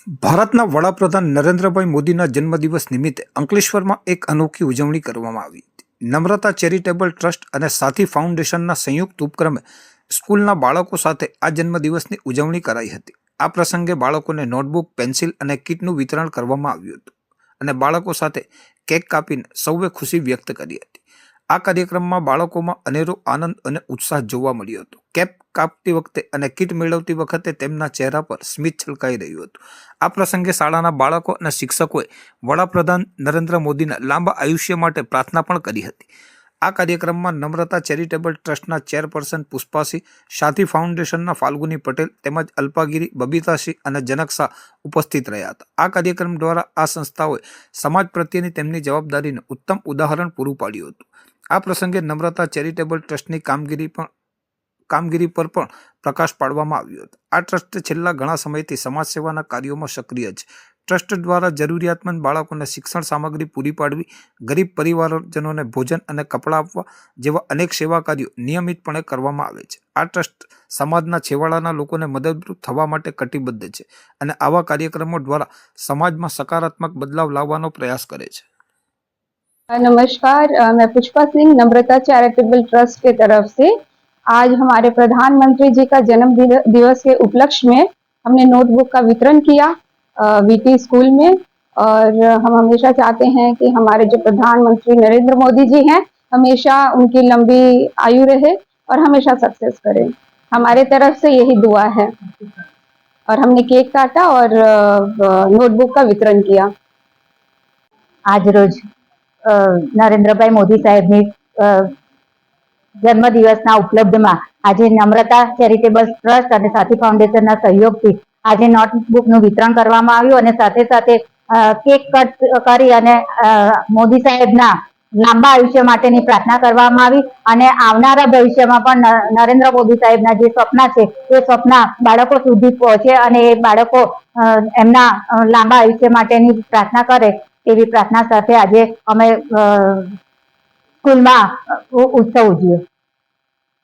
ભારતના વડાપ્રધાન નરેન્દ્રભાઈ મોદીના જન્મદિવસ નિમિત્તે અંકલેશ્વરમાં એક અનોખી ઉજવણી કરવામાં આવી હતી. નમ્રતા ચેરિટેબલ ટ્રસ્ટ અને સાથી ફાઉન્ડેશનના સંયુક્ત ઉપક્રમે સ્કૂલના બાળકો સાથે આ જન્મદિવસની ઉજવણી કરાઈ હતી. આ પ્રસંગે બાળકોને નોટબુક, પેન્સિલ અને કીટનું વિતરણ કરવામાં આવ્યું હતું અને બાળકો સાથે કેક કાપીને સૌએ ખુશી વ્યક્ત કરી હતી. આ કાર્યક્રમમાં બાળકોમાં અનેરો આનંદ અને ઉત્સાહ જોવા મળ્યો હતો. કેપ કાપતી વખતે અને કીટ મેળવતી વખતે તેમના ચહેરા પર સ્મિત છલકાઈ રહ્યું હતું. આ પ્રસંગે શાળાના બાળકો અને શિક્ષકોએ વડાપ્રધાન નરેન્દ્ર મોદીના લાંબા આયુષ્ય માટે પ્રાર્થના પણ કરી હતી. આ કાર્યક્રમમાં નમ્રતા ચેરિટેબલ ટ્રસ્ટના ચેરપર્સન પુષ્પાસિંહ, સાથી ફાઉન્ડેશનના ફાલ્ગુની પટેલ તેમજ અલ્પાગીરી બબીતાસિંહ અને જનક ઉપસ્થિત રહ્યા હતા. આ કાર્યક્રમ દ્વારા આ સંસ્થાઓએ સમાજ પ્રત્યેની તેમની જવાબદારીનું ઉત્તમ ઉદાહરણ પૂરું પાડ્યું હતું. આ પ્રસંગે નમ્રતા ચેરિટેબલ ટ્રસ્ટની કામગીરી પણ કામગીરી પર પણ પ્રકાશ પાડવામાં આવ્યો હતો. આ ટ્રસ્ટ છેલ્લા ઘણા સમયથી સમાજ સેવાના કાર્યોમાં સક્રિય છે. ટ્રસ્ટ દ્વારા જરૂરિયાતમંદ બાળકોને શિક્ષણ સામગ્રી પૂરી પાડવી, ગરીબ પરિવારજનોને ભોજન અને કપડાં આપવા જેવા અનેક સેવા કાર્યો નિયમિતપણે કરવામાં આવે છે. આ ટ્રસ્ટ સમાજના છેવાડાના લોકોને મદદરૂપ થવા માટે કટિબદ્ધ છે અને આવા કાર્યક્રમો દ્વારા સમાજમાં સકારાત્મક બદલાવ લાવવાનો પ્રયાસ કરે છે. नमस्कार मैं पुष्पा सिंह, नम्रता चैरिटेबल ट्रस्ट के तरफ़ से। आज हमारे प्रधानमंत्री जी का जन्म दिवस के उपलक्ष्य में हमने नोटबुक का वितरण किया वीटी स्कूल में। और हम हमेशा चाहते हैं कि हमारे जो प्रधानमंत्री नरेंद्र मोदी जी हैं, हमेशा उनकी लंबी आयु रहे और हमेशा सक्सेस करें। हमारे तरफ़ से यही दुआ है। और हमने केक काटा और नोटबुक का वितरण किया। आज रोज નરેન્દ્રભાઈ મોદી સાહેબની જન્મદિવસના ઉપલબ્ધમાં આજે નમ્રતા, ચેરિટેબલ ટ્રસ્ટ અને સાથી ફાઉન્ડેશનના સહયોગથી આજે નોટબુકનું વિતરણ કરવામાં આવ્યું અને સાથે સાથે કેક કટ કરી અને મોદી સાહેબના લાંબા આયુષ્ય માટેની પ્રાર્થના કરવામાં આવી અને આવનારા ભવિષ્યમાં પણ નરેન્દ્ર મોદી સાહેબના જે સ્વપ્ન છે, એ સ્વપ્ન બાળકો સુધી પહોંચે અને એ બાળકો એમના લાંબા આયુષ્ય માટેની પ્રાર્થના કરે એવી પ્રાર્થના સાથે આજે અમે સ્કૂલમાં ઉત્સવ ઉજવ્યો.